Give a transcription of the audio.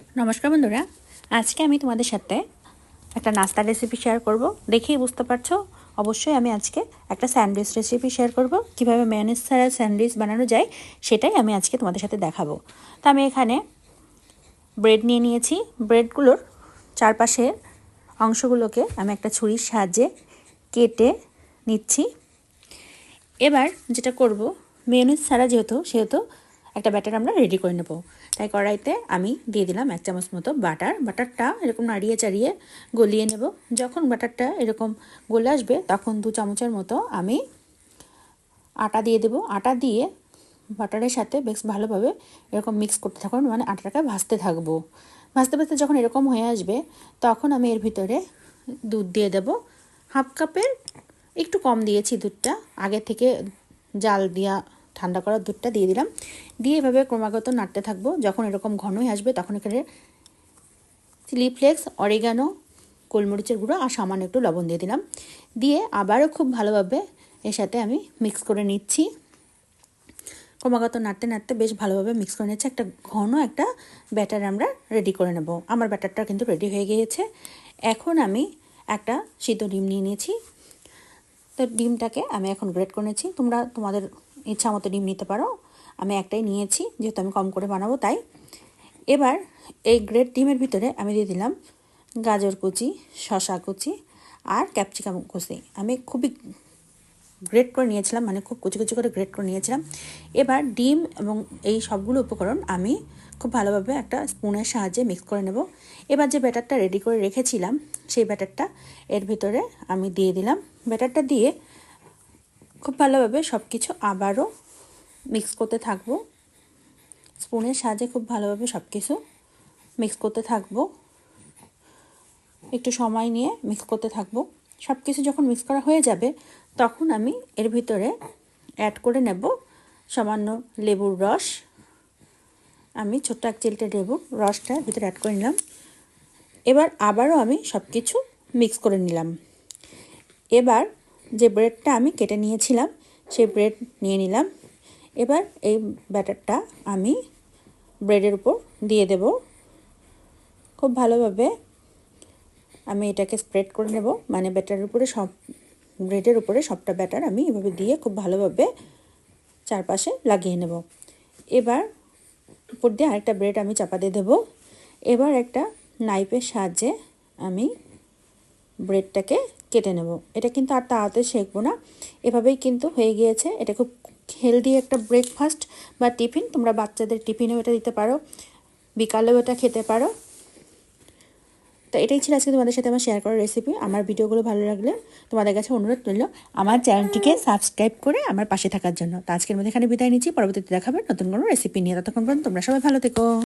নমস্কার বন্ধুরা। আজকে আমি তোমাদের সাথে একটা নাস্তার রেসিপি শেয়ার করব। দেখেই বুঝতে পারছ, অবশ্যই আমি আজকে একটা স্যান্ডউইচ রেসিপি শেয়ার করব। কীভাবে মেয়নিজ ছাড়া স্যান্ডউইচ বানানো যায়, সেটাই আমি আজকে তোমাদের সাথে দেখাবো। তো আমি এখানে ব্রেড নিয়ে নিয়েছি। ব্রেডগুলোর চারপাশের অংশগুলোকে আমি একটা ছুরির সাহায্যে কেটে নিচ্ছি। এবার যেটা করব মেয়নিজ ছাড়া যেহেতু, সেহেতু একটা ব্যাটার আমরা রেডি করে নেব। তাই কড়াইতে আমি দিয়ে দিলাম এক চামচ মতো বাটার বাটারটা এরকম নাড়িয়ে চাড়িয়ে গলিয়ে নেব। যখন বাটারটা এরকম গলে আসবে, তখন দু চামচের মতো আমি আটা দিয়ে দেব। আটা দিয়ে বাটারের সাথে বেশ ভালোভাবে এরকম মিক্স করতে থাকব মানে আটাটাকে ভাজতে থাকব। ভাজতে ভাজতে যখন এরকম হয়ে আসবে, তখন আমি এর ভিতরে দুধ দিয়ে দেব। হাফ কাপের একটু কম দিয়েছি দুধটা। আগে থেকে জাল দিয়া ঠান্ডা করা দুধটা দিয়ে দিলাম। দিয়ে এভাবে ক্রমাগত নাড়তে থাকব। যখন এরকম ঘনই আসবে, তখন এখানে চিলি ফ্লেক্স, অরিগানো, গোলমরিচের গুঁড়ো আর সামান্য একটু লবণ দিয়ে দিলাম। দিয়ে আবারও খুব ভালোভাবে এর সাথে আমি মিক্স করে নিচ্ছি। ক্রমাগত নাড়তে নাড়তে বেশ ভালোভাবে মিক্স করে নিচ্ছে একটা ঘন একটা ব্যাটার আমরা রেডি করে নেব। আমার ব্যাটারটা কিন্তু রেডি হয়ে গিয়েছে। এখন আমি একটা সিদ্ধ ডিম নিয়ে নিয়েছি। তো ডিমটাকে আমি এখন গ্রেড করে নিয়েছি। তোমরা তোমাদের ইচ্ছা মতো ডিম নিতে পারো। আমি একটাই নিয়েছি, যেহেতু আমি কম করে বানাবো, তাই। এবার এই গ্রেড ডিমের ভিতরে আমি দিয়ে দিলাম গাজর কুচি শশা কুচি আর ক্যাপসিকাম কুচি। আমি খুবই গ্রেড করে নিয়েছিলাম মানে খুব কুচি কুচি করে গ্রেড করে নিয়েছিলাম। এবার ডিম এবং এই সবগুলো উপকরণ আমি খুব ভালোভাবে একটা স্পুনের সাহায্যে মিক্স করে নেব। এবার যে ব্যাটারটা রেডি করে রেখেছিলাম, সেই ব্যাটারটা এর ভিতরে আমি দিয়ে দিলাম। ব্যাটারটা দিয়ে খুব ভালোভাবে সব কিছু আবারও মিক্স করতে থাকব। স্পুনের সাহায্যে খুব ভালোভাবে সব কিছু মিক্স করতে থাকব। একটু সময় নিয়ে মিক্স করতে থাকব। সব কিছু যখন মিক্স করা হয়ে যাবে, তখন আমি এর ভিতরে অ্যাড করে নেব সামান্য লেবুর রস। আমি ছোট্ট এক চিলটে লেবুর রসটা ভিতরে অ্যাড করে নিলাম। এবার আবারও আমি সব কিছু মিক্স করে নিলাম। এবার যে ব্রেডটা আমি কেটে নিয়েছিলাম, সেই ব্রেড নিয়ে নিলাম। এবার এই ব্যাটারটা আমি ব্রেডের উপর দিয়ে দেব। খুব ভালোভাবে আমি এটাকে স্প্রেড করে নেব। মানে ব্যাটারের উপরে সব, ব্রেডের উপরে সবটা ব্যাটার আমি এভাবে দিয়ে খুব ভালোভাবে চারপাশে লাগিয়ে নেব। এবার উপর দিয়ে আরেকটা ব্রেড আমি চাপা দিয়ে দেবো। এবার একটা নাইফের সাহায্যে আমি ব্রেডটাকে কেটে নেব। এটা কিন্তু আর তাড়াতে শেখবো না। এভাবেই কিন্তু হয়ে গিয়েছে। এটা খুব হেলদি একটা ব্রেকফাস্ট বা টিফিন তোমরা বাচ্চাদের টিফিনেও এটা দিতে পারো, বিকালেও এটা খেতে পারো। তো এটাই ছিল আজকে তোমাদের সাথে আমার শেয়ার করার রেসিপি আমার ভিডিওগুলো ভালো লাগলে তোমাদের কাছে অনুরোধ করল আমার চ্যানেলটিকে সাবস্ক্রাইব করে আমার পাশে থাকার জন্য। তো আজকের মধ্যে এখানে বিদায় নিচ্ছি। পরবর্তীতে দেখাবে নতুন কোনো রেসিপি নিয়ে। ততক্ষণ পর্যন্ত তোমরা সবাই ভালো থেকো।